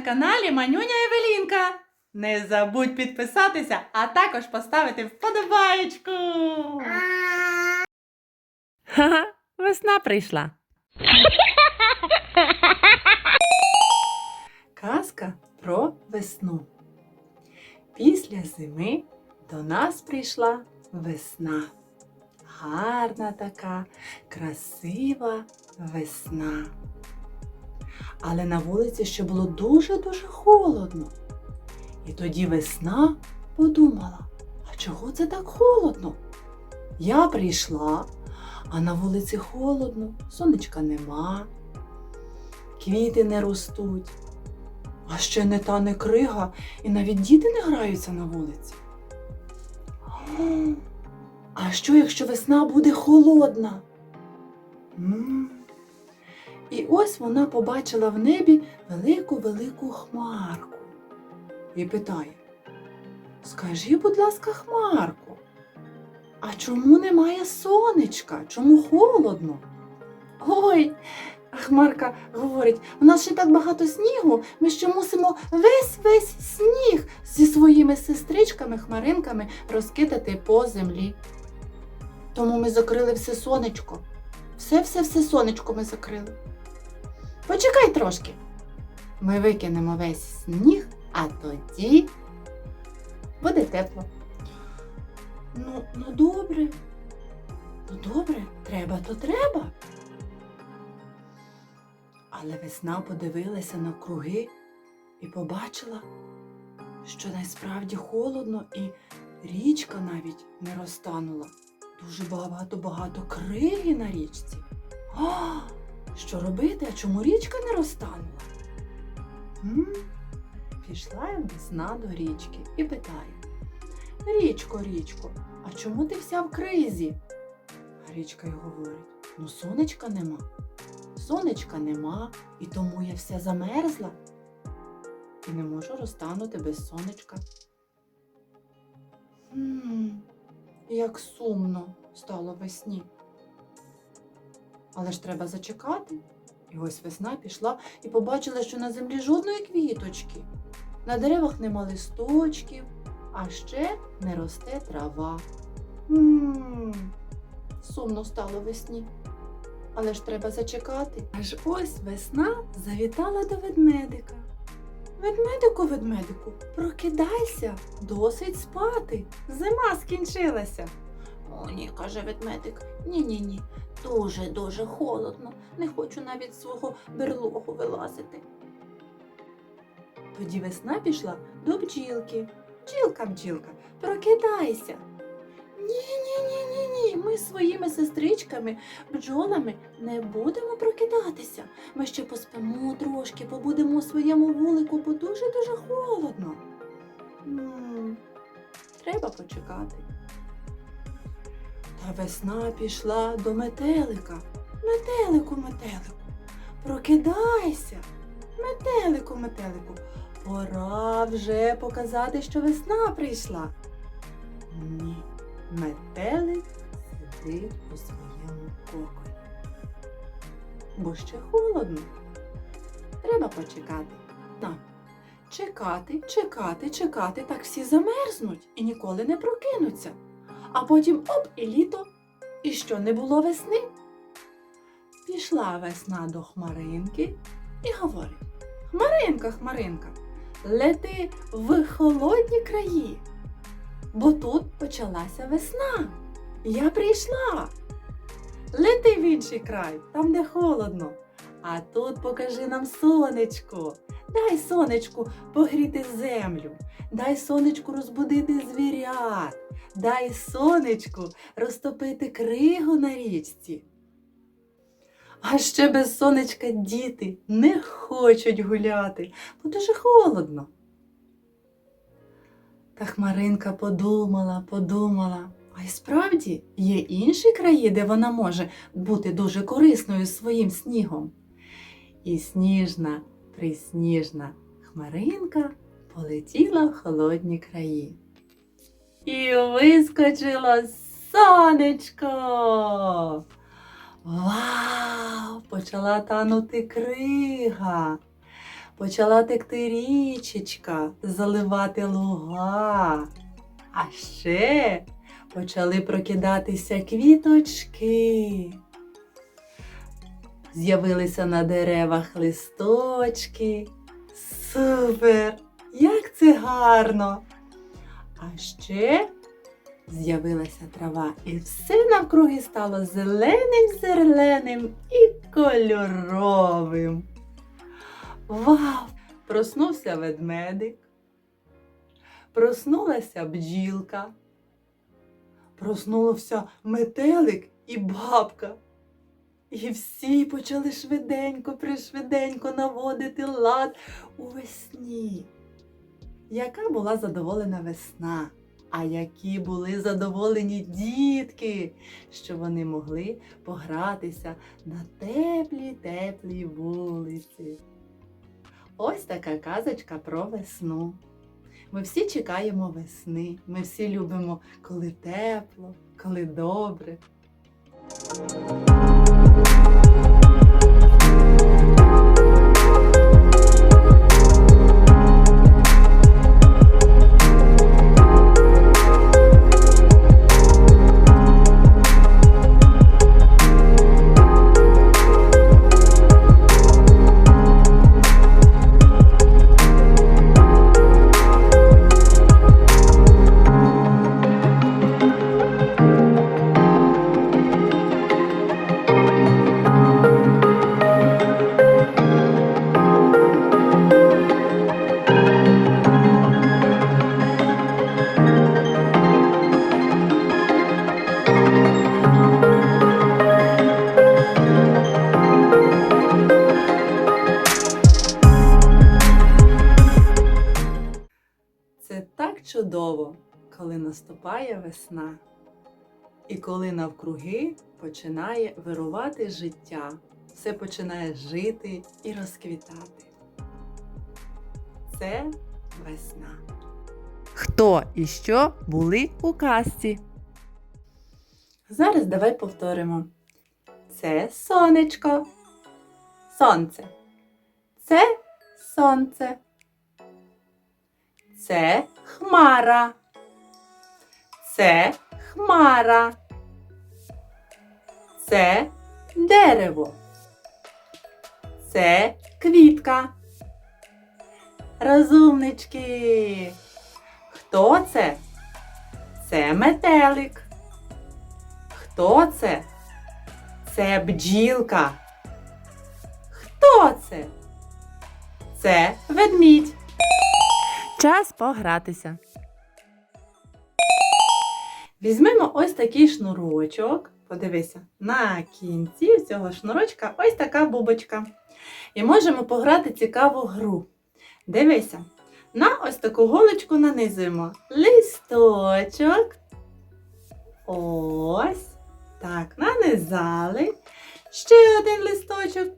на каналі Манюня Евелінка. Не забудь підписатися, а також поставити вподобаєчку. Ха-ха, весна прийшла. Казка про весну. Після зими до нас прийшла весна. Гарна така, красива весна. Але на вулиці ще було дуже-дуже холодно. І тоді весна подумала, а чого це так холодно? Я прийшла, а на вулиці холодно, сонечка нема, квіти не ростуть. А ще не та не крига, і навіть діти не граються на вулиці. А що, якщо весна буде холодна? М. І ось вона побачила в небі велику-велику хмарку і питає: Скажи, будь ласка, хмарку, а чому немає сонечка? Чому холодно? Ой, Хмарка говорить, у нас ще так багато снігу, ми ще мусимо весь весь сніг зі своїми сестричками, хмаринками розкидати по землі. Тому ми закрили все сонечко. Все-все-все сонечко ми закрили. Почекай трошки. Ми викинемо весь сніг, а тоді буде тепло. Ну, ну добре. Ну добре, треба, то треба. Але весна подивилася на круги і побачила, що насправді холодно і річка навіть не розтанула. Дуже багато-багато криги на річці. А, що робити? А чому річка не розтанула? М? Пішла весна до річки і питає: Річко, річко, а чому ти вся в кризі? А річка й говорить: ну сонечка нема. Сонечка нема, і тому я вся замерзла і не можу розтанути без сонечка. М, Як сумно стало весні. Але ж треба зачекати. І ось весна пішла і побачила, що на землі жодної квіточки. На деревах нема листочків, а ще не росте трава. м Сумно стало весні. Але ж треба зачекати. Аж ось весна завітала до ведмедика. Ведмедику, ведмедику, прокидайся, досить спати. Зима скінчилася. О, ні, каже ведмедик. Ні, ні, ні. Дуже, дуже холодно. Не хочу навіть свого берлогу вилазити. Тоді весна пішла до бджілки. Бджілка, бджілка, прокидайся. Ні, ні, ні. Ми своїми сестричками, бджолами не будемо прокидатися. Ми ще поспимо трошки, побудемо у своєму вулику, бо дуже-дуже холодно. М, Треба почекати. Та весна пішла до метелика. Метелику, метелику, прокидайся. Метелику, метелику, пора вже показати, що весна прийшла. Ні, метелик сидить у своєму коконі. Бо ще холодно. Треба почекати. Так. Чекати, чекати, чекати, так всі замерзнуть і ніколи не прокинуться. А потім оп і літо. І що не було весни? Пішла весна до хмаринки і говорить: Хмаринка, хмаринка, лети в холодні краї, бо тут почалася весна. Я прийшла. Лети в інший край, там де холодно. А тут покажи нам сонечко. Дай сонечку погріти землю, дай сонечку розбудити звірят, дай сонечку розтопити кригу на річці. А ще без сонечка діти не хочуть гуляти, бо дуже холодно. Та Хмаринка подумала, подумала. А й справді є інші краї, де вона може бути дуже корисною своїм снігом. І сніжна, присніжна хмаринка полетіла в холодні краї. І вискочило сонечко. Вау! Почала танути крига. почала текти річечка, заливати луга. А ще почали прокидатися квіточки. З'явилися на деревах листочки. Супер! Як це гарно! А ще з'явилася трава, і все навкруги стало зеленим, зеленим і кольоровим. Вау! Проснувся ведмедик, проснулася бджілка, проснувся метелик і бабка. І всі почали швиденько, пришвиденько наводити лад у весні. Яка була задоволена весна, а які були задоволені дітки, що вони могли погратися на теплій теплій вулиці. Ось така казочка про весну. Ми всі чекаємо весни. Ми всі любимо, коли тепло, коли добре. Чудово, коли наступає весна, і коли навкруги починає вирувати життя, все починає жити і розквітати. Це весна. Хто і що були у казці? Зараз давай повторимо. Це сонечко. Сонце. Це сонце. Це хмара. Це хмара. Це дерево. Це квітка. Розумнички. Хто це? Це метелик. Хто це? Це бджілка. Хто це? Це ведмідь. Час погратися. Візьмемо ось такий шнурочок. Подивися, на кінці цього шнурочка ось така бубочка. І можемо пограти цікаву гру. Дивися, на ось таку голочку нанизуємо листочок. Ось. Так, нанизали. Ще один листочок.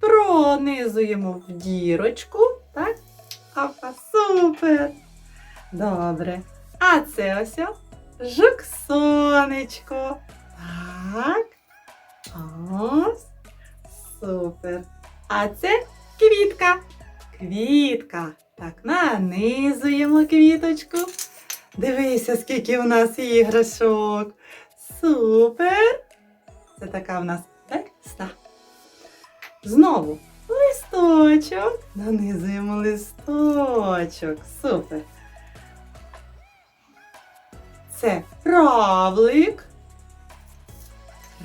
Пронизуємо в дірочку. Так. Апа, супер. Добре. А це ось жук сонечко. Так. Ось. Супер. А це квітка. Квітка. Так, нанизуємо квіточку. Дивися, скільки у нас іграшок. Супер. Це така в нас весна. Знову листочок. Нанизуємо листочок. Супер. Це равлик.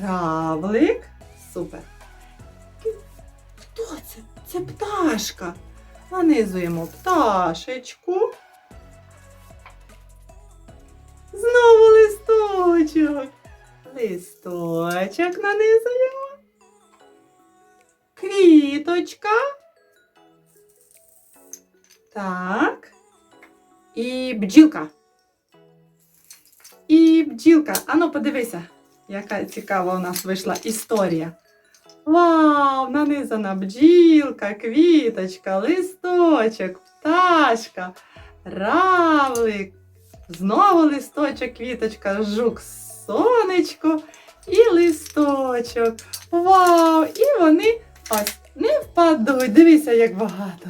Равлик. Супер. Хто це? Це пташка. Нанизуємо пташечку. Знову листочок. Листочок нанизуємо. Квіточка. Так. І бджілка. І бджілка. Ану, подивися, яка цікава у нас вийшла історія. Вау! Нанизана бджілка, квіточка, листочок, пташка, равлик. Знову листочок, квіточка, жук, сонечко і листочок. Вау! І вони ось не впадуть. Дивися, як багато.